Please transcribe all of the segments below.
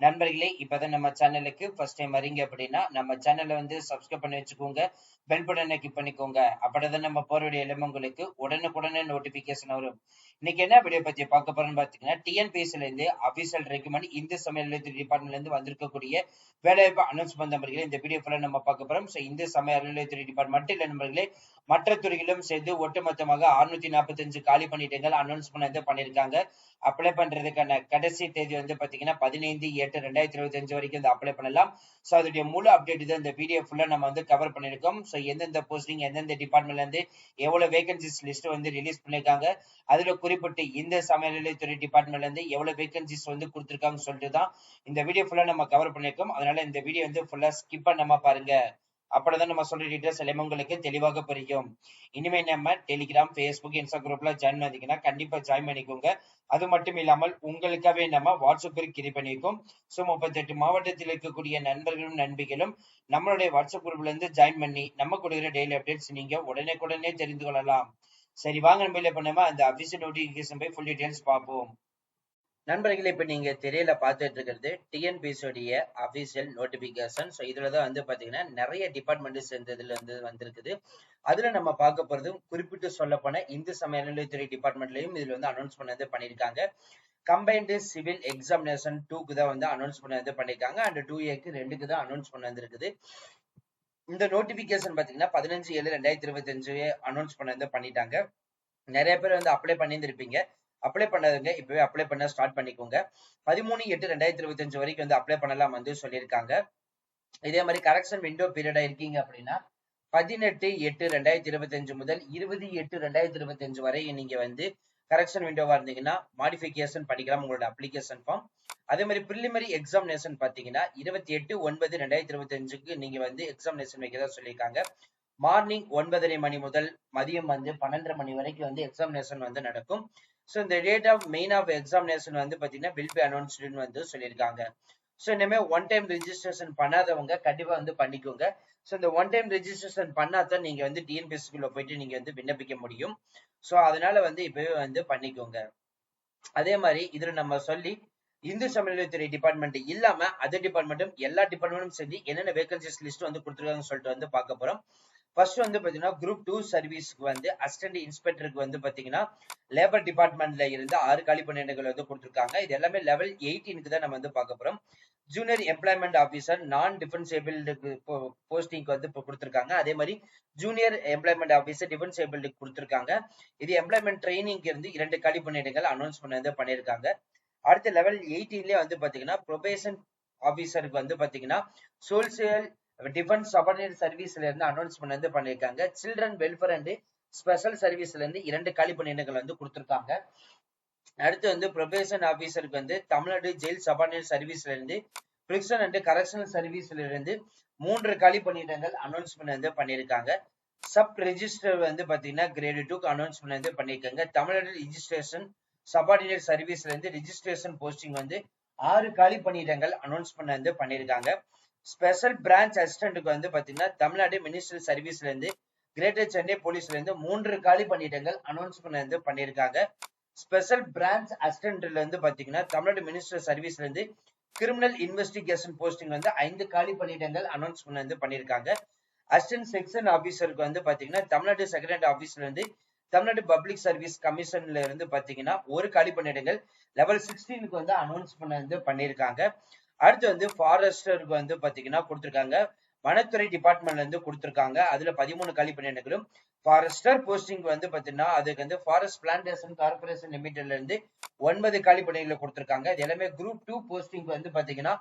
நண்பர்களே இப்பதான் நம்ம சேனலுக்கு ஃபர்ஸ்ட் டைம் வரீங்க அப்படின்னா நம்ம சேனலை வந்து சப்ஸ்கிரைப் பண்ணி வச்சுக்கோங்க. பெல் பட்டனை கிளிக் பண்ணிக்கோங்க. அப்படிதான் நம்ம போற வீடியோ உங்களுக்கு உடனுக்குடனே நோட்டிபிகேஷன் வரும். இன்னைக்கு என்ன வீடியோ பத்தி பார்க்க போறோம்னு பாத்தீங்கன்னா டிஎன்பிஎஸ்ல இருந்து அபிஷியல் ரெக்கமெண்ட் இந்து சமையல் டிபார்ட்மெண்ட்ல இருந்து வந்திருக்கக்கூடிய வேலைவாய்ப்பு அனௌன்ஸ்மெண்ட் நம்பர்களே இந்த வீடியோ ஃபுல்லா நம்ம பார்க்க போறோம். ஸோ இந்து சமய அறநிலையத்துறை டிபார்ட்மெண்ட் மட்டும் இல்லை நண்பர்களே மற்ற துறையிலும் சேர்ந்து ஒட்டுமொத்தமாக அறுநூத்தி நாற்பத்தஞ்சு காலி பண்ணிட்டங்கள் அனௌன்ஸ் பண்ணது பண்ணிருக்காங்க. அப்ளை பண்றதுக்கான கடைசி தேதி வந்து பாத்தீங்கன்னா பதினைந்து எட்டு ரெண்டாயிரத்தி இருபத்தி அஞ்சு வரைக்கும் அப்ளை பண்ணலாம். ஸோ அதோடைய முழு அப்டேட் இது இந்த வீடியோ ஃபுல்லா நம்ம வந்து கவர் பண்ணிருக்கோம் ஸோ எந்தெந்த போஸ்டிங் எந்தெந்த டிபார்ட்மெண்ட்ல இருந்து எவ்வளவு வேகன்சிஸ் லிஸ்ட் வந்து ரிலீஸ் பண்ணிருக்காங்க அதுல குறிப்பிட்டு இந்த சமையல்துறை டிபார்ட்மெண்ட்ல இருந்து எவ்வளவு வேகன்சிஸ் வந்து கொடுத்துருக்காங்கன்னு சொல்லிட்டு தான் இந்த வீடியோ ஃபுல்லா நம்ம கவர் பண்ணிருக்கோம் அதனால இந்த வீடியோ வந்து ஃபுல்லா ஸ்கிப் பண்ணாம பாருங்க. அப்படிதான் நம்ம சொல்ற டீட்டெயில்ஸ் எல்லாமே உங்களுக்கு தெளிவாக புரியும். இனிமே நம்ம டெலிகிராம் பேஸ்புக் இன்ஸ்டா குரூப்ல ஜாயின் பண்ணீங்கன்னா கண்டிப்பா ஜாயின் பண்ணிக்கோங்க. அது மட்டும் இல்லாமல் உங்களுக்காகவே நம்ம வாட்ஸ்அப் குரூப் கிரி பண்ணிருக்கோம். ஸோ முப்பத்தெட்டு மாவட்டத்தில் இருக்கக்கூடிய நண்பர்களும் நண்பிகளும் நம்மளுடைய வாட்ஸ்அப் குரூப்ல இருந்து ஜாயின் பண்ணி நம்ம கொடுக்குற டெய்லி அப்டேட்ஸ் நீங்க உடனே உடனே தெரிந்து கொள்ளலாம். சரி வாங்க நம்ம பண்ணாம அந்த அபிஷியல் நோட்டிபிகேஷன் போய் ஃபுல் டீடைல்ஸ் பார்ப்போம். நண்பர்களே இப்போ நீங்கள் திரையில பார்த்துட்டு இருக்கிறது டிஎன்பிஎஸ்சியோடைய அஃபீஷியல் நோட்டிபிகேஷன் ஸோ இதில் தான் வந்து பார்த்தீங்கன்னா நிறைய டிபார்ட்மெண்ட் சேர்ந்ததுல இருந்து வந்திருக்குது. அதில் நம்ம பார்க்க போகிறதும் குறிப்பிட்டு சொல்லப்போன இந்து சமய அறநிலையத்துறை டிபார்ட்மெண்ட்லையும் இதில் வந்து அனௌன்ஸ் பண்ணது பண்ணியிருக்காங்க கம்பைன்டு சிவில் எக்ஸாமினேஷன் டூக்கு தான் வந்து அனௌன்ஸ் பண்ணது பண்ணியிருக்காங்க அண்ட் டூ ஏக்கு ரெண்டுக்கு தான் அனௌன்ஸ் பண்ண வந்திருக்குது இந்த நோட்டிபிகேஷன் பார்த்தீங்கன்னா பதினஞ்சு ஏழு ரெண்டாயிரத்தி இருபத்தஞ்சு அனௌன்ஸ் பண்ணது பண்ணிட்டாங்க. நிறைய பேர் வந்து அப்ளை பண்ணியிருந்திருப்பீங்க. அப்ளை பண்ணதுங்க இப்பவே அப்ளை பண்ண ஸ்டார்ட் பண்ணிக்கோங்க. பதிமூணு எட்டு ரெண்டாயிரத்தி இருபத்தி அஞ்சு வரைக்கும் வந்து அப்ளை பண்ணலாம் வந்து சொல்லியிருக்காங்க. இதே மாதிரி கரெக்ஷன் விண்டோ பீரியடா இருக்கீங்க அப்படின்னா பதினெட்டு எட்டு ரெண்டாயிரத்தி இருபத்தி அஞ்சு முதல் இருபது எட்டு ரெண்டாயிரத்தி இருபத்தி அஞ்சு வரை நீங்க வந்து கரெக்ஷன் விண்டோவா இருந்தீங்கன்னா மாடிஃபிகேஷன் பண்ணிக்கலாம் உங்களோட அப்ளிகேஷன் ஃபார்ம் அதே மாதிரி பிரிலிமரி எக்ஸாமினேஷன் பாத்தீங்கன்னா இருபத்தி எட்டு ஒன்பது ரெண்டாயிரத்தி இருபத்தி அஞ்சுக்கு நீங்க வந்து எக்ஸாமினேஷன் வைக்கிறதா சொல்லியிருக்காங்க. மார்னிங் ஒன்பதரை மணி முதல் மதியம் வந்து பன்னெண்டரை மணி வரைக்கும் வந்து எக்ஸாமினேஷன் வந்து நடக்கும். ஸோ இந்த date of main of examination வந்து பார்த்தீங்கன்னா வில் பி அனௌன்ஸ்டுன்னு வந்து சொல்லியிருக்காங்க. ஸோ இனிமேல் ஒன் டைம் ரெஜிஸ்ட்ரேஷன் பண்ணாதவங்க கண்டிப்பாக வந்து பண்ணிக்கோங்க. ஸோ இந்த ஒன் டைம் ரெஜிஸ்ட்ரேஷன் பண்ணாதான் நீங்கள் வந்து டிஎன்பிஎஸ்சிக்குள்ள போயிட்டு நீங்கள் வந்து விண்ணப்பிக்க முடியும். ஸோ அதனால வந்து இப்பவே வந்து பண்ணிக்கோங்க. அதே மாதிரி இதில் நம்ம சொல்லி இந்து சமநிலைத்துறை டிபார்ட்மெண்ட் இல்லாம அதர் டிபார்ட்மெண்ட்டும் எல்லா டிபார்ட்மெண்ட்டும் சேர்ந்து என்னென்ன வேகன்சிஸ் லிஸ்ட் வந்து கொடுத்துருக்காங்கன்னு சொல்லிட்டு வந்து பார்க்க போறோம். ஃபர்ஸ்ட் வந்து பாத்தீங்கன்னா குரூப் டூ சர்வீஸ்க்கு வந்து அசிஸ்டன்ட் இன்ஸ்பெக்டருக்கு வந்து பாத்தீங்கன்னா லேபர் டிபார்ட்மெண்ட்ல இருந்து ஆறு காலி பணியிடங்கள் வந்து கொடுத்துருக்காங்க. இது எல்லாமே லெவல் எயிட்டீனுக்கு தான் நம்ம வந்து பார்க்க போறோம். ஜூனியர் எம்ப்ளாய்மெண்ட் ஆஃபீஸர் நான் டிஃபென்சேபிள்டுக்கு போஸ்டிங்க்கு வந்து இப்போ கொடுத்துருக்காங்க. அதே மாதிரி ஜூனியர் எம்ப்ளாய்மெண்ட் ஆஃபீஸர் டிஃபென்சேபிள்டுக்கு கொடுத்துருக்காங்க. இது எம்ப்ளாய்மெண்ட் ட்ரைனிங் இருந்து இரண்டு காலி பணியிடங்கள் அனௌன்ஸ் வந்து பண்ணியிருக்காங்க. அடுத்த லெவல் எயிட்டீன்லேயே வந்து பாத்தீங்கன்னா ப்ரொபேஷன் ஆஃபீஸருக்கு வந்து பாத்தீங்கன்னா சோசியல் டிஃபென்ஸ் சபார்டினேட் சர்வீஸ்ல இருந்து அனௌன்ஸ்மெண்ட் வந்து பண்ணியிருக்காங்க. சில்ட்ரன் வெல்ஃபேர் அண்ட் ஸ்பெஷல் சர்வீஸ்ல இருந்து இரண்டு காலி பணியிடங்கள் வந்து கொடுத்துருக்காங்க. அடுத்து வந்து ப்ரொபேஷன் ஆபீசருக்கு வந்து தமிழ்நாடு ஜெயில் சபார்டினேட் சர்வீஸ்ல இருந்து பிரிக்ஷன் அண்ட் கரெக்ஷனல் சர்வீஸ்ல இருந்து மூன்று காலி பணியிடங்கள் அனௌன்ஸ்மெண்ட் வந்து பண்ணியிருக்காங்க. சப் ரெஜிஸ்டர் வந்து பாத்தீங்கன்னா கிரேடு டூக்கு அனௌன்ஸ்மெண்ட் வந்து பண்ணியிருக்காங்க. தமிழ்நாடு ரிஜிஸ்ட்ரேஷன் சபார்டினேட் சர்வீஸ்ல இருந்து ரிஜிஸ்ட்ரேஷன் போஸ்டிங் வந்து ஆறு காலி பணியிடங்கள் அனௌன்ஸ்மெண்ட் வந்து பண்ணியிருக்காங்க. ஸ்பெஷல் பிரான்ச் அசிஸ்டண்ட்டுக்கு வந்து பாத்தீங்கன்னா தமிழ்நாடு மினிஸ்ட்ரி சர்வீஸ்ல இருந்து கிரேட்டர் சென்னை போலீஸ்ல இருந்து மூன்று காலி பணியிடங்கள் அனௌன்ஸ் வந்து பண்ணியிருக்காங்க. ஸ்பெஷல் பிரான்ச் அசிஸ்டன்ட்ல இருந்து பாத்தீங்கன்னா தமிழ்நாடு மினிஸ்டர் சர்வீஸ்ல இருந்து கிரிமினல் இன்வெஸ்டிகேஷன் போஸ்டிங் வந்து ஐந்து காலி பணியிடங்கள் அனௌன்ஸ் வந்து பண்ணியிருக்காங்க. அசிஸ்டன்ட் செக்ஷன் ஆஃபீஸருக்கு வந்து பாத்தீங்கன்னா தமிழ்நாடு செக்ரட்டரி ஆபீஸ்ல இருந்து தமிழ்நாடு பப்ளிக் சர்வீஸ் கமிஷன்ல இருந்து பாத்தீங்கன்னா ஒரு காலி பணியிடங்கள் லெவல் சிக்ஸ்டீனுக்கு வந்து அனௌன்ஸ் வந்து பண்ணியிருக்காங்க. அடுத்து வந்து ஃபாரஸ்டருக்கு வந்து பாத்தீங்கன்னா கொடுத்துருக்காங்க. வனத்துறை டிபார்ட்மெண்ட்ல இருந்து கொடுத்துருக்காங்க. அதுல பதிமூணு காலி பணியிடங்களும் ஃபாரஸ்டர் போஸ்டிங் வந்து பாத்தீங்கன்னா அதுக்கு வந்து ஃபாரஸ்ட் பிளான்டேஷன் கார்பரேஷன் லிமிடெட்ல இருந்து ஒன்பது காலி பணிகளை கொடுத்துருக்காங்க. இது எல்லாமே குரூப் டூ போஸ்டிங் வந்து பாத்தீங்கன்னா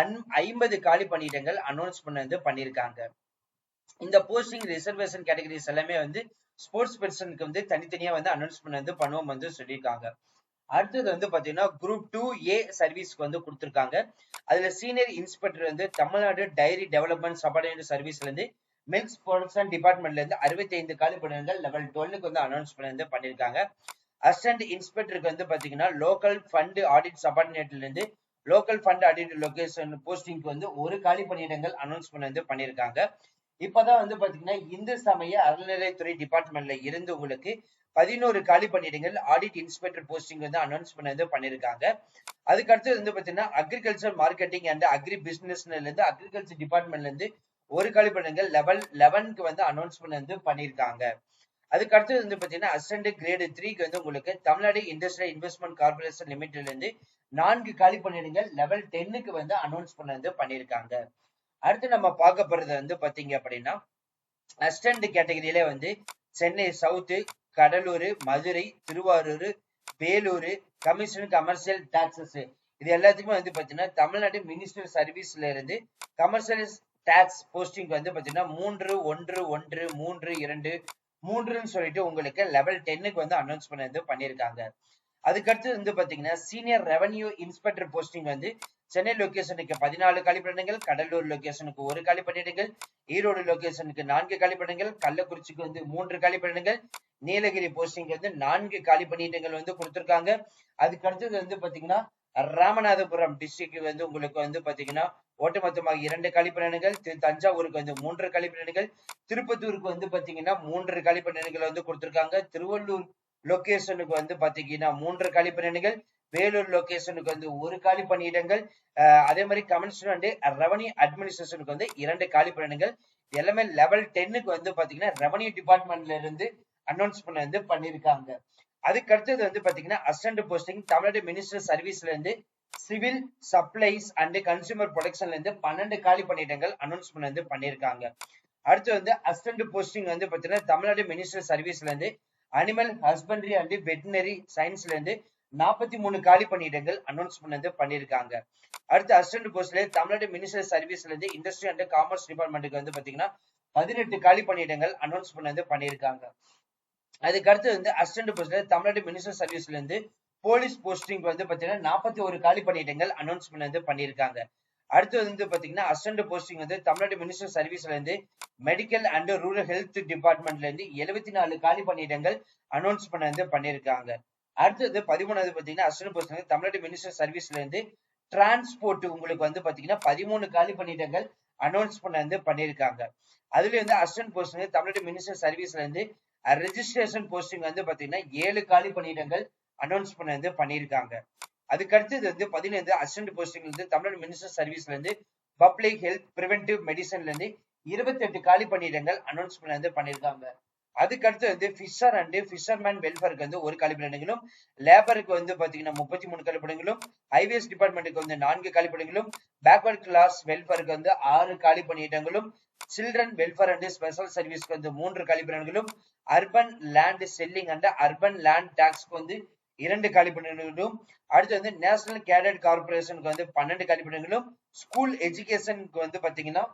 அன் ஐம்பது காலி பணியிடங்கள் அனௌன்ஸ் வந்து பண்ணியிருக்காங்க. இந்த போஸ்டிங் ரிசர்வேஷன் கேட்டகரிஸ் எல்லாமே வந்து ஸ்போர்ட்ஸ் பெர்சனுக்கு வந்து தனித்தனியா வந்து அனௌன்ஸ்மெண்ட் வந்து பண்ணுவோம் வந்து சொல்லியிருக்காங்க. அடுத்தது வந்து பாத்தீங்கன்னா குரூப் டூ ஏ சர்வீஸ்க்கு வந்து கொடுத்துருக்காங்க. அதுல சீனியர் இன்ஸ்பெக்டர் வந்து தமிழ்நாடு டைரி டெவலப்மெண்ட் சபார்டினேட் சர்வீஸ்ல இருந்து மில்க் ப்ரொடக்ஷன் டிபார்ட்மெண்ட்ல இருந்து அறுபத்தி ஐந்து காலி பணியிடங்கள் லெவல் டுவெல்லுக்கு வந்து அனௌன்ஸ் பண்ணி பண்ணிருக்காங்க அசிஸ்டன்ட் இன்ஸ்பெக்டருக்கு வந்து பாத்தீங்கன்னா லோக்கல் ஃபண்ட் ஆடிட் சபார்டினேட்ல இருந்து லோக்கல் ஃபண்ட் ஆடிட் லொகேஷன் போஸ்டிங்க்கு வந்து ஒரு காலி பணியிடங்கள் அனௌன்ஸ் பண்ணி பண்ணியிருக்காங்க. இப்பதான் வந்து பாத்தீங்கன்னா இந்து சமய அறநிலையத்துறை டிபார்ட்மெண்ட்ல இருந்து உங்களுக்கு பதினோரு காலி பணியிடங்கள் ஆடிட் இன்ஸ்பெக்டர் போஸ்டிங் வந்து அனௌன்ஸ் பண்ணது வந்து பண்ணிருக்காங்க. அதுக்கு அடுத்தது வந்து பாத்தீங்கன்னா அக்ரிகல்ச்சர் மார்க்கெட்டிங் அண்ட் அக்ரி பிசினஸ்ல இருந்து அக்ரிகல்ச்சர் டிபார்ட்மெண்ட்ல இருந்து ஒரு காலி பணியிடங்கள் லெவல் லெவனுக்கு வந்து அனௌன்ஸ் வந்து பண்ணிருக்காங்க. அதுக்கு அடுத்தது வந்து பாத்தீங்கன்னா அசண்ட் கிரேடு த்ரீக்கு வந்து உங்களுக்கு தமிழ்நாடு இண்டஸ்ட்ரியல் இன்வெஸ்ட்மெண்ட் கார்பரேஷன் லிமிடெட்ல இருந்து நான்கு காலி பணியிடங்கள் லெவல் டென்னுக்கு வந்து அனௌன்ஸ் பண்ணது வந்து பண்ணிருக்காங்க. அடுத்து நம்ம பார்க்க போறது வந்து பாத்தீங்க அப்படின்னா அஸ்டண்ட் கேட்டகரியில வந்து Chennai south Cuddalore Madurai Tiruvarur Vellore commission commercial taxes இது எல்லாத்துக்குமே வந்து பாத்தீங்கன்னா தமிழ்நாடு மினிஸ்டர் சர்வீஸ்ல இருந்து கமர்ஷியல் டாக்ஸ் போஸ்டிங் வந்து பாத்தீங்கன்னா மூன்று ஒன்று ஒன்று மூன்று இரண்டு மூன்றுன்னு சொல்லிட்டு உங்களுக்கு லெவல் டென்னுக்கு வந்து அனௌன்ஸ் பண்ண வந்து பண்ணியிருக்காங்க அதுக்கடுத்து வந்து பாத்தீங்கன்னா சீனியர் ரெவன்யூ இன்ஸ்பெக்டர் போஸ்டிங் வந்து சென்னை லொகேஷனுக்கு பதினாலு காலிப்படங்கள் கடலூர் லொகேஷனுக்கு ஒரு காலிப்படங்கள் ஈரோடு லொகேஷனுக்கு நான்கு காலிப்படங்கள் கள்ளக்குறிச்சிக்கு வந்து மூன்று காலிப்படங்கள் நீலகிரி போஸ்டிங் வந்து நான்கு காலி வந்து கொடுத்திருக்காங்க. அதுக்கு அடுத்தது வந்து பாத்தீங்கன்னா ராமநாதபுரம் டிஸ்ட்ரிக்ட் வந்து உங்களுக்கு வந்து பாத்தீங்கன்னா ஒட்டுமொத்தமாக இரண்டு கழிப்பிடங்கள் தஞ்சாவூருக்கு வந்து மூன்று கழிப்பிடங்கள் திருப்பத்தூருக்கு வந்து பாத்தீங்கன்னா மூன்று கழிப்பிடங்கள் வந்து கொடுத்திருக்காங்க. திருவள்ளூர் லொகேஷனுக்கு வந்து பாத்தீங்கன்னா மூன்று கழிப்பிடங்கள் வேலூர் லொகேஷனுக்கு வந்து ஒரு காலி பணியிடங்கள் அதே மாதிரி கமிஷனர் அண்ட் ரெவன்யூ அட்மினிஸ்ட்ரேஷனுக்கு வந்து இரண்டு காலி பணியிடங்கள் எல்லாமே லெவல் டென்னுக்கு வந்து பாத்தீங்கன்னா ரெவன்யூ டிபார்ட்மெண்ட்ல இருந்து அனௌன்ஸ் பண்ண வந்து பண்ணிருக்காங்க. அதுக்கு அடுத்தது வந்து பாத்தீங்கன்னா அசிஸ்டன்ட் போஸ்டிங் தமிழ்நாடு மினிஸ்டர் சர்வீஸ்ல இருந்து சிவில் சப்ளைஸ் அண்ட் கன்சூமர் ப்ரொடக்ஷன்ல இருந்து பன்னெண்டு காலி பணியிடங்கள் அனௌன்ஸ் பண்ண வந்து பண்ணிருக்காங்க. அடுத்து வந்து அசிஸ்டன்ட் போஸ்டிங் வந்து பாத்தீங்கன்னா தமிழ்நாடு மினிஸ்டர் சர்வீஸ்ல இருந்து அனிமல் ஹஸ்பண்டரி அண்ட் வெட்டினரி சயின்ஸ்ல இருந்து நாற்பத்தி மூணு காலி பணியிடங்கள் அனௌன்ஸ்மெண்ட் வந்து பண்ணிருக்காங்க அடுத்து அசிஸ்டன்ட் போஸ்ட்ல தமிழ்நாடு மினிஸ்டர் சர்வீஸ்ல இருந்து இண்டஸ்ட்ரி அண்ட் காமர்ஸ் டிபார்ட்மெண்ட்டுக்கு வந்து பாத்தீங்கன்னா பதினெட்டு காலி பணியிடங்கள் அனௌன்ஸ்மெண்ட் வந்து பண்ணிருக்காங்க அதுக்கு அடுத்து வந்து அசிஸ்டன்ட் போஸ்ட்ல தமிழ்நாடு மினிஸ்டர் சர்வீஸ்ல இருந்து போலீஸ் போஸ்டிங் வந்து பாத்தீங்கன்னா நாற்பத்தி ஒரு காலி பணியிடங்கள் அனௌன்ஸ்மெண்ட் வந்து பண்ணிருக்காங்க அடுத்து வந்து பாத்தீங்கன்னா அசிஸ்டன்ட் போஸ்டிங் வந்து தமிழ்நாடு மினிஸ்டர் சர்வீஸ்ல இருந்து மெடிக்கல் அண்ட் ரூரல் ஹெல்த் டிபார்ட்மெண்ட்ல இருந்து எழுபத்தி நாலு காலி பணியிடங்கள் அனௌன்ஸ்மெண்ட் வந்து பண்ணியிருக்காங்க. அடுத்தது பதிமூணாவது பாத்தீங்கன்னா அசிஸ்டன்ட் போஸ்டிங் வந்து தமிழ்நாடு மினிஸ்டர் சர்வீஸ்ல இருந்து டிரான்ஸ்போர்ட் உங்களுக்கு வந்து பாத்தீங்கன்னா பதிமூணு காலி பணியிடங்கள் அனௌன்ஸ் பண்ண வந்து பண்ணியிருக்காங்க. அதுல வந்து அசிஸ்டன்ட் போஸ்டிங் தமிழ்நாடு மினிஸ்டர் சர்வீஸ்ல இருந்து ரெஜிஸ்ட்ரேஷன் போஸ்டிங் வந்து பாத்தீங்கன்னா ஏழு காலி பணியிடங்கள் அனௌன்ஸ் பண்ண வந்து பண்ணியிருக்காங்க. அதுக்கு அடுத்தது வந்து பதினைந்து அசிஸ்டன்ட் போஸ்டிங்ல இருந்து தமிழ்நாடு மினிஸ்டர் சர்வீஸ்ல இருந்து பப்ளிக் ஹெல்த் பிரிவென்டிவ் மெடிசன்ல இருந்து இருபத்தி எட்டு காலி பணியிடங்கள் அனௌன்ஸ் பண்ண வந்து பண்ணியிருக்காங்க. அதுக்கு அடுத்து வந்து ஃபிஷர் அண்ட் ஃபிஷர்மேன் வெல்ஃபேருக்கு வந்து ஒரு கழிப்பிடங்களும் லேபருக்கு வந்து பாத்தீங்கன்னா முப்பத்தி மூணு கழிப்பிடங்களும் ஹைவேஸ் டிபார்ட்மெண்ட்டுக்கு வந்து நான்கு கழிப்பிடங்களும் பேக்வர்ட் கிளாஸ் வெல்ஃபேருக்கு வந்து ஆறு காலி பணியிடங்களும் சில்ட்ரன் வெல்ஃபேர் அண்ட் ஸ்பெஷல் சர்வீஸ்க்கு வந்து மூன்று கழிப்பிடங்களும் urban land selling and urban land டாக்ஸ்க்கு வந்து இரண்டு கழிப்பிடங்களும் அடுத்து வந்து நேஷனல் கேடட் கார்பரேஷனுக்கு வந்து பன்னெண்டு கழிப்பிடங்களும் ஸ்கூல் எஜுகேஷனுக்கு வந்து பாத்தீங்கன்னா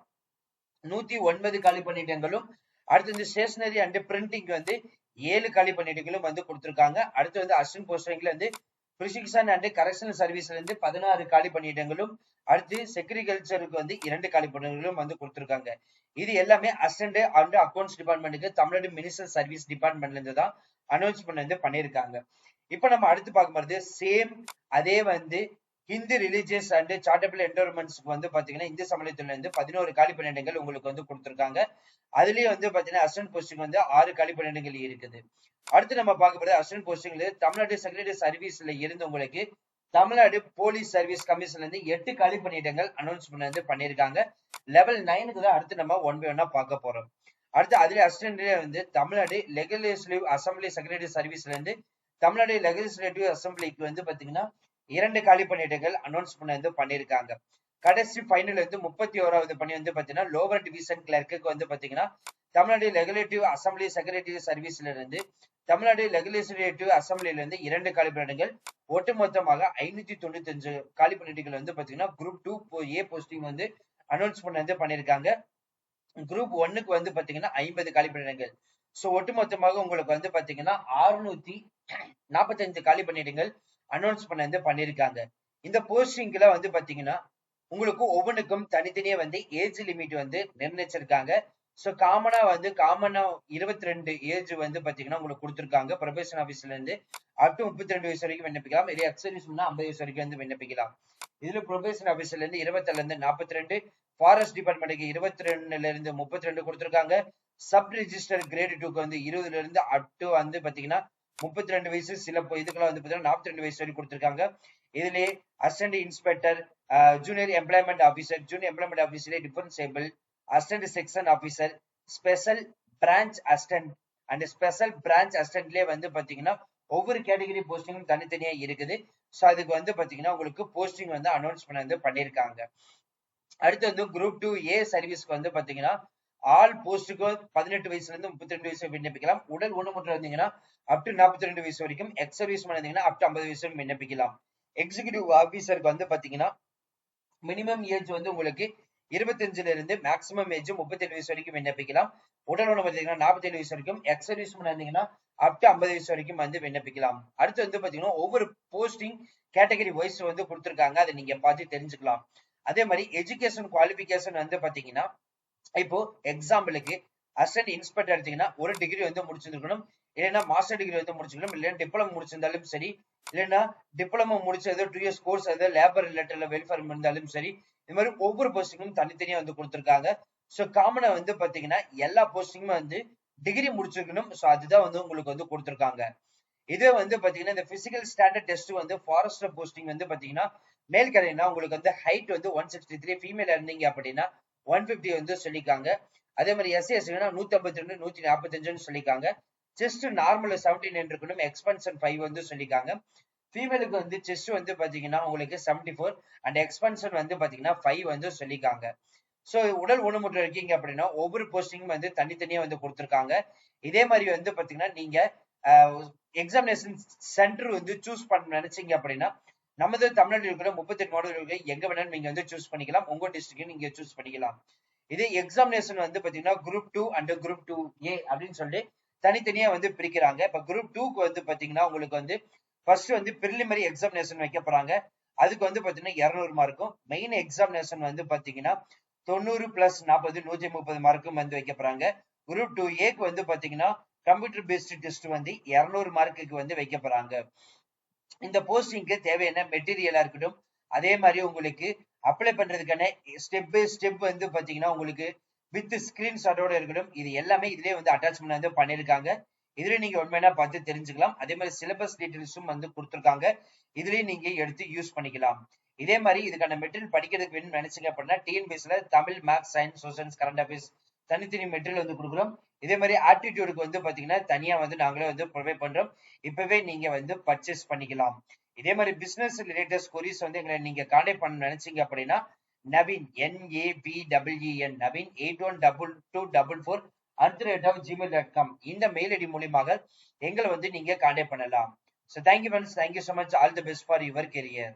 நூத்தி ஒன்பது காலி பணியிடங்களும் அடுத்து வந்து ஸ்டேஷனரி அண்ட் பிரிண்டிங் வந்து ஏழு காலி பணியிடங்களும் வந்து கொடுத்துருக்காங்க. அடுத்து வந்து அசிஸ்டன்ட் போஸ்டிங்ல வந்து பிரிசிக்ஷன் அண்ட் கரெக்ஷனல் சர்வீஸ்ல இருந்து பதினாறு காலி பணியிடங்களும் அடுத்து செக்ரிகல்ச்சருக்கு வந்து இரண்டு காலி பணியிடங்களும் வந்து கொடுத்துருக்காங்க. இது எல்லாமே அசிஸ்டன்ட் அண்ட் அக்கௌண்ட்ஸ் டிபார்ட்மெண்ட்டுக்கு தமிழ்நாடு மினிஸ்டர் சர்வீஸ் டிபார்ட்மெண்ட்ல இருந்து தான் அனௌன்ஸ் பண்ணி வந்து பண்ணியிருக்காங்க. இப்ப நம்ம அடுத்து பார்க்கும்போது சேம் அதே வந்து ஹிந்து ரிலீஜியஸ் அண்ட் சார்ட்டபிள் என்டோர்மெண்ட்ஸ்க்கு வந்து பாத்தீங்கன்னா இந்து சமயத்துல இருந்து பதினோரு காலி பணியிடங்கள் உங்களுக்கு வந்து கொடுத்துருக்காங்க. அதுலயே வந்து பாத்தீங்கன்னா அசிஸ்டன்ட் போஸ்டிங் வந்து ஆறு காலி பணியிடங்கள் இருக்குது. அடுத்து நம்ம பார்க்க போறது அசிஸ்டன்ட் போஸ்டிங்ல தமிழ்நாடு செக்ரட்டரி சர்வீஸ்ல இருந்தவங்களுக்கு தமிழ்நாடு போலீஸ் சர்வீஸ் கமிஷன்ல இருந்து எட்டு காலி பணியிடங்கள் அனௌன்ஸ் வந்து பண்ணிருக்காங்க லெவல் நைனுக்கு தான் அடுத்து நம்ம ஒன் பை ஒன்னா பார்க்க போறோம். அடுத்து அதுல அசிஸ்டன்ட்ல வந்து தமிழ்நாடு லெகிஸ்லேட்டிவ் அசம்பிளி செக்ரட்டரி சர்வீஸ்ல இருந்து தமிழ்நாடு லெகிஸ்லேட்டிவ் அசம்பிளிக்கு வந்து பாத்தீங்கன்னா இரண்டு காலி பணியிடங்கள் அனௌன்ஸ் பண்ண வந்து பண்ணிருக்காங்க கடைசி ஃபைனல் வந்து முப்பத்தி ஓராவது பணி வந்து பாத்தீங்கன்னா லோவர் டிவிஷன் கிளர்க்கு வந்து பாத்தீங்கன்னா தமிழ்நாடு லெகுலேட்டிவ் அசம்பிளி செக்ரட்டரி சர்வீஸ்ல இருந்து தமிழ்நாடு லெகுலேட்டிவ் அசம்பிளில இருந்து இரண்டு காலி பணியிடங்கள் ஒட்டுமொத்தமாக ஐநூத்தி தொண்ணூத்தி அஞ்சு காலி பணியிடங்கள் வந்து பாத்தீங்கன்னா குரூப் டூ ஏ போஸ்டிங் வந்து அனௌன்ஸ் பண்ண வந்து பண்ணிருக்காங்க குரூப் ஒன்னுக்கு வந்து பாத்தீங்கன்னா ஐம்பது காலி பணியிடங்கள். சோ ஒட்டுமொத்தமாக உங்களுக்கு வந்து பாத்தீங்கன்னா அறுநூத்தி நாற்பத்தஞ்சு காலி பணியிடங்கள் அனௌன்ஸ் பண்ண வந்து பண்ணிருக்காங்க. இந்த போஸ்டிங்ல வந்து பாத்தீங்கன்னா உங்களுக்கு ஒவ்வொன்றுக்கும் தனித்தனியே வந்து ஏஜ் லிமிட் வந்து நிர்ணயிச்சிருக்காங்க. ஸோ காமனா வந்து காமனா இருபத்தி ரெண்டு ஏஜ் வந்து பாத்தீங்கன்னா உங்களுக்கு கொடுத்துருக்காங்க. ப்ரொபேஷன் ஆஃபீஸ்ல இருந்து அப் டு முப்பத்தி ரெண்டு வயசு வரைக்கும் விண்ணப்பிக்கலாம். இதே எக்ஸர்வீஸ்னா ஐம்பது வயசு வரைக்கும் வந்து விண்ணப்பிக்கலாம். இதுல ப்ரொபேஷன் ஆஃபீஸ்ல இருந்து இருபத்தில இருந்து நாற்பத்தி ரெண்டு ஃபாரஸ்ட் டிபார்ட்மெண்ட்டுக்கு இருபத்தி ரெண்டுல இருந்து முப்பத்தி ரெண்டு கொடுத்துருக்காங்க சப் ரிஜிஸ்டர் கிரேட் டூக்கு வந்து இருபதுல இருந்து அப் டு வந்து பாத்தீங்கன்னா முப்பத்தி ரெண்டு வயசு சில இதுக்கெல்லாம் வந்து பாத்தீங்கன்னா நாற்பத்தி ரெண்டு வயசு வரைக்கும் கொடுத்திருக்காங்க. இதுலயே assistant inspector junior employment officer junior employment ஆபீசர்ல டிஃபரன்சேபிள் assistant section officer special branch assistant and special branch அசிஸ்டன்ட்லயே வந்து பாத்தீங்கன்னா ஒவ்வொரு கேட்டகரி போஸ்டிங்கும் தனித்தனியா இருக்குது. சோ அதுக்கு வந்து பாத்தீங்கன்னா உங்களுக்கு போஸ்டிங் வந்து அனௌன்ஸ்மெண்ட் வந்து பண்ணிருக்காங்க. அடுத்து வந்து குரூப் டூ ஏ சர்வீஸ்க்கு வந்து பாத்தீங்கன்னா ஆல் போஸ்டுக்கு பதினெட்டு வயசுல இருந்து முப்பத்தி ரெண்டு வயசு விண்ணப்பிக்கலாம். உடல் ஊனமுற்ற இருந்தீங்கன்னா அப் டு நாற்பத்தி ரெண்டு வயசு வரைக்கும் எக்ஸ் சர்வீஸ் இருந்தீங்கன்னா அப் டு ஐம்பது வயசு விண்ணப்பிக்கலாம். எக்ஸிகியூட்டிவ் ஆபீசருக்கு வந்து பாத்தீங்கன்னா மினிமம் ஏஜ் வந்து உங்களுக்கு இருபத்தஞ்சுல இருந்து மேக்ஸிமம் ஏஜ் முப்பத்தேழு வயசு வரைக்கும் விண்ணப்பிக்கலாம். உடல் உணவு பார்த்தீங்கன்னா நாற்பத்தேழு வயசு வரைக்கும் எக்ஸ் சர்வீஸ் இருந்தீங்கன்னா அப் டு ஐம்பது வயசு வரைக்கும் வந்து விண்ணப்பிக்கலாம். அடுத்து வந்து பாத்தீங்கன்னா ஒவ்வொரு போஸ்டிங் கேட்டகரி வைஸ் வந்து கொடுத்துருக்காங்க. அதை நீங்க பார்த்து தெரிஞ்சுக்கலாம். அதே மாதிரி எஜுகேஷன் குவாலிபிகேஷன் வந்து பாத்தீங்கன்னா இப்போ எக்ஸாம்பிளுக்கு அசிஸ்டன்ட் இன்ஸ்பெக்டர் எடுத்தீங்கன்னா ஒரு டிகிரி வந்து முடிச்சிருக்கணும். இல்லைன்னா மாஸ்டர் டிகிரி வந்து முடிச்சிருக்கணும். இல்லைன்னா டிப்ளமோ முடிச்சிருந்தாலும் சரி இல்லைன்னா டிப்ளமோ முடிச்சது டூ இயர்ஸ் கோர்ஸ் அது லேபர் ரிலேட்டட்ல வெல்ஃபேர் இருந்தாலும் சரி இது மாதிரி ஒவ்வொரு போஸ்டிங்கும் தனித்தனியா வந்து கொடுத்துருக்காங்க. ஸோ காமனா வந்து பாத்தீங்கன்னா எல்லா போஸ்டிங்குமே வந்து டிகிரி முடிச்சிருக்கணும். ஸோ அதுதான் வந்து உங்களுக்கு வந்து கொடுத்துருக்காங்க. இதே வந்து பாத்தீங்கன்னா இந்த பிசிக்கல் ஸ்டாண்டர்ட் டெஸ்ட் வந்து ஃபாரஸ்டர் போஸ்டிங் வந்து பாத்தீங்கன்னா மேல் கிடையாது உங்களுக்கு வந்து ஹைட் வந்து ஒன் சிக்ஸ்டி த்ரீ ஃபீமேல் இருந்தீங்க அப்படின்னா ஒன் பிப்டி வந்து சொல்லிருக்காங்க அதே மாதிரி எஸ்சி எஸ்சினா நூத்தி ஐம்பத்தி ரெண்டு நூத்தி நாற்பத்தஞ்சுன்னு சொல்லிருக்காங்க செஸ்ட் நார்மல் செவன்டீன் இருக்கணும் எக்ஸ்பென்ஷன் ஃபைவ் வந்து சொல்லிருக்காங்க ஃபீமேலுக்கு வந்து செஸ்ட் வந்து பாத்தீங்கன்னா உங்களுக்கு செவன்டி ஃபோர் அண்ட் எக்ஸ்பென்ஷன் வந்து பாத்தீங்கன்னா ஃபைவ் வந்து சொல்லியிருக்காங்க. ஸோ உடல் ஊனமுற்று இருக்கீங்க அப்படின்னா ஒவ்வொரு போஸ்டிங்கும் வந்து தனித்தனியா வந்து கொடுத்துருக்காங்க. இதே மாதிரி வந்து பாத்தீங்கன்னா நீங்க எக்ஸாமினேஷன் சென்டர் வந்து சூஸ் பண்ண நினைச்சீங்க அப்படின்னா நமது தமிழ்நாட்டில் இருக்கிற முப்பத்தெட்டு மாவட்டங்கள் எங்க வேணாலும் நீங்க வந்து சூஸ் பண்ணிக்கலாம். உங்க டிஸ்ட்ரிக்ட் நீங்க சூஸ் பண்ணிக்கலாம். இதே எக்ஸாமினேஷன் வந்து பாத்தீங்கன்னா group two and group two A அப்படின்னு சொல்லிட்டு தனித்தனியா வந்து பிரிக்கிறாங்க. இப்ப குரூப் டூக்கு வந்து பாத்தீங்கன்னா உங்களுக்கு வந்து ஃபர்ஸ்ட் வந்து பிரிலிமரி எக்ஸாமினேஷன் வைக்க போறாங்க. அதுக்கு வந்து பாத்தீங்கன்னா இருநூறு மார்க்கும் மெயின் எக்ஸாமினேஷன் வந்து பாத்தீங்கன்னா தொண்ணூறு பிளஸ் நாற்பது நூத்தி முப்பது மார்க்கும் வந்து வைக்க போறாங்க. குரூப் டூ ஏக்கு வந்து பாத்தீங்கன்னா கம்ப்யூட்டர் பேஸ்டு டெஸ்ட் வந்து இருநூறு மார்க்குக்கு வந்து வைக்க போறாங்க. இந்த போஸ்டிங்க்கு தேவையான மெட்டீரியலா இருக்கட்டும் அதே மாதிரி உங்களுக்கு அப்ளை பண்றதுக்கான ஸ்டெப் பை ஸ்டெப் வந்து பாத்தீங்கன்னா உங்களுக்கு வித் ஸ்கிரீன்ஷாட்டோட இருக்கட்டும் இது எல்லாமே இதுலயே வந்து அட்டாச்மெண்ட் வந்து பண்ணிருக்காங்க இதுல நீங்க உண்மையா பார்த்து தெரிஞ்சுக்கலாம். அதே மாதிரி சிலபஸ் டீட்டெயில்ஸும் வந்து கொடுத்துருக்காங்க. இதுலயும் நீங்க எடுத்து யூஸ் பண்ணிக்கலாம். இதே மாதிரி இதுக்கான மெட்டீரியல் படிக்கிறதுக்கு வேணும்னு நினைச்சீங்க அப்படின்னா டிஎன்பிஎஸ்ல Tamil maths science socials current affairs தனித்தனி மெட்டீரியல் வந்து கொடுக்குறோம். இதே மாதிரி ஆட்டிடியூடுக்கு வந்து பாத்தீங்கன்னா தனியா வந்து நாங்களே வந்து ப்ரொவைட் பண்றோம். இப்பவே நீங்க வந்து பர்ச்சேஸ் பண்ணிக்கலாம். இதே மாதிரி பிசினஸ் ரிலேட்டட் கொரிஸ் வந்து எங்களை நீங்க கான்டாக்ட் பண்ண நினைச்சீங்க அப்படின்னா Naveen N A B W N Naveen eight one double two double four at rate of Gmail dot com இந்த மெயில் ஐடி மூலியமாக எங்களை வந்து நீங்க கான்டாக்ட் பண்ணலாம். So thank you friends thank you so much all the best for your career